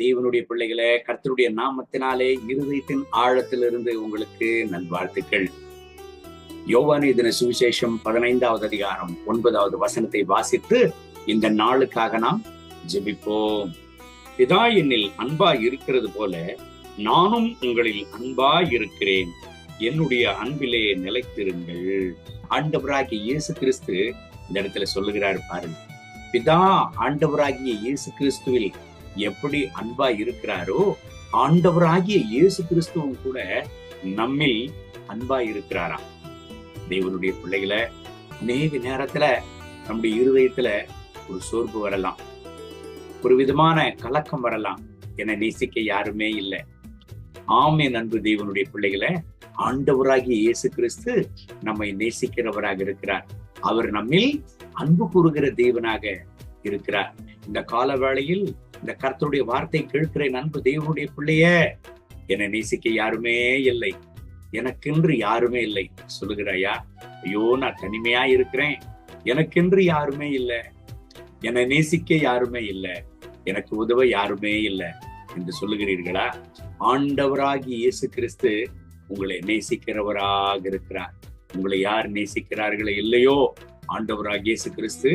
தேவனுடைய பிள்ளைகளை கர்த்தருடைய நாமத்தினாலே இருதயத்தின் ஆழத்திலிருந்து உங்களுக்கு நல்வாழ்த்துக்கள். யோவானி தின சுவிசேஷம் பதினைந்தாவது அதிகாரம் ஒன்பதாவது வசனத்தை வாசித்து இந்த நாளுக்காக நாம் ஜெபிப்போம். பிதா என்னில் அன்பா இருக்கிறது போல நானும் உங்களில் அன்பா இருக்கிறேன். என்னுடைய அன்பிலே நிலைத்திருங்கள். ஆண்டவராகிய இயேசு கிறிஸ்து இந்த இடத்துல சொல்லுகிறார் பாருங்க. பிதா ஆண்டவராகிய இயேசு கிறிஸ்துவில் எப்படி அன்பா இருக்கிறாரோ ஆண்டவராகிய இயேசு கிறிஸ்துவும் கூட நம்மில் அன்பா இருக்கிறாராம். தேவனுடைய பிள்ளைகளை அநேக நேரத்துல நம்முடைய இருதயத்துல ஒரு சோர்வு வரலாம். ஒரு விதமான கலக்கம் வரலாம் என நேசிக்க யாருமே இல்லை. ஆமே நண்பு தேவனுடைய பிள்ளைகளை ஆண்டவராகிய இயேசு கிறிஸ்து நம்மை நேசிக்கிறவராக இருக்கிறார். அவர் நம்மில் அன்பு கூறுகிற தேவனாக இருக்கிறார். இந்த கால வேளையில் இந்த கர்த்தருடைய வார்த்தை கேட்கிற அன்பு தேவனுடைய பிள்ளைய என்னை நேசிக்க யாருமே இல்லை. எனக்கென்று யாருமே இல்லை. சொல்லுகிறாயா? ஐயோ நான் தனிமையா இருக்கிறேன். எனக்கென்று யாருமே இல்லை. என்னை நேசிக்க யாருமே இல்லை. எனக்கு உதவ யாருமே இல்லை என்று சொல்லுகிறீர்களா? ஆண்டவராகி இயேசு கிறிஸ்து உங்களை நேசிக்கிறவராக இருக்கிறார். உங்களை யார் நேசிக்கிறார்களோ இல்லையோ ஆண்டவராக இயேசு கிறிஸ்து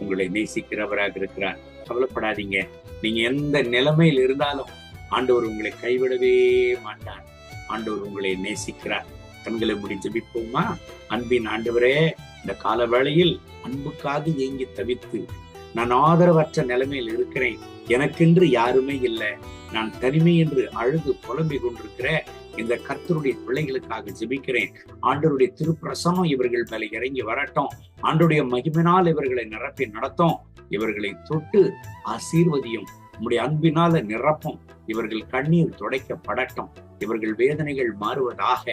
உங்களை நேசிக்கிறவராக இருக்கிறார். கவலைப்படாதீங்க. நீங்க எந்த நிலைமையில் இருந்தாலும் ஆண்டவர் உங்களை கைவிடவே மாட்டார். ஆண்டவர் உங்களை நேசிக்கிறார். கண்களை முடி ஜபிப்போமா? அன்பின் ஆண்டவரே இந்த கால வேளையில் அன்புக்காக ஏங்கி தவித்து நான் ஆதரவற்ற நிலைமையில் இருக்கிறேன். எனக்கென்று யாருமே இல்லை. நான் தனிமை என்று அழுது புலம்பிக் கொண்டிருக்கிற இந்த கர்த்தருடைய பிள்ளைகளுக்காக ஜெபிக்கிறேன். ஆண்டருடைய திருப்பிரசனம் இவர்கள் மேல இறங்கி வரட்டும். ஆண்டுடைய மகிமினால் இவர்களை நிரப்பி நடத்தும். இவர்களை தொட்டு ஆசீர்வதியும். உம்முடைய அன்பினால நிரப்பும். இவர்கள் கண்ணீர் துடைக்கப்படட்டும். இவர்கள் வேதனைகள் மாறுவதாக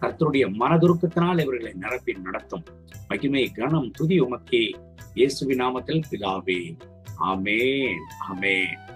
கர்த்தருடைய மனதுருக்கத்தினால் இவர்களை நிரப்பி நடத்தும். மகிமை கனம் துதி உமக்கே. இயேசுவி நாமத்தில் பிதாவே. ஆமேன். ஆமேன்.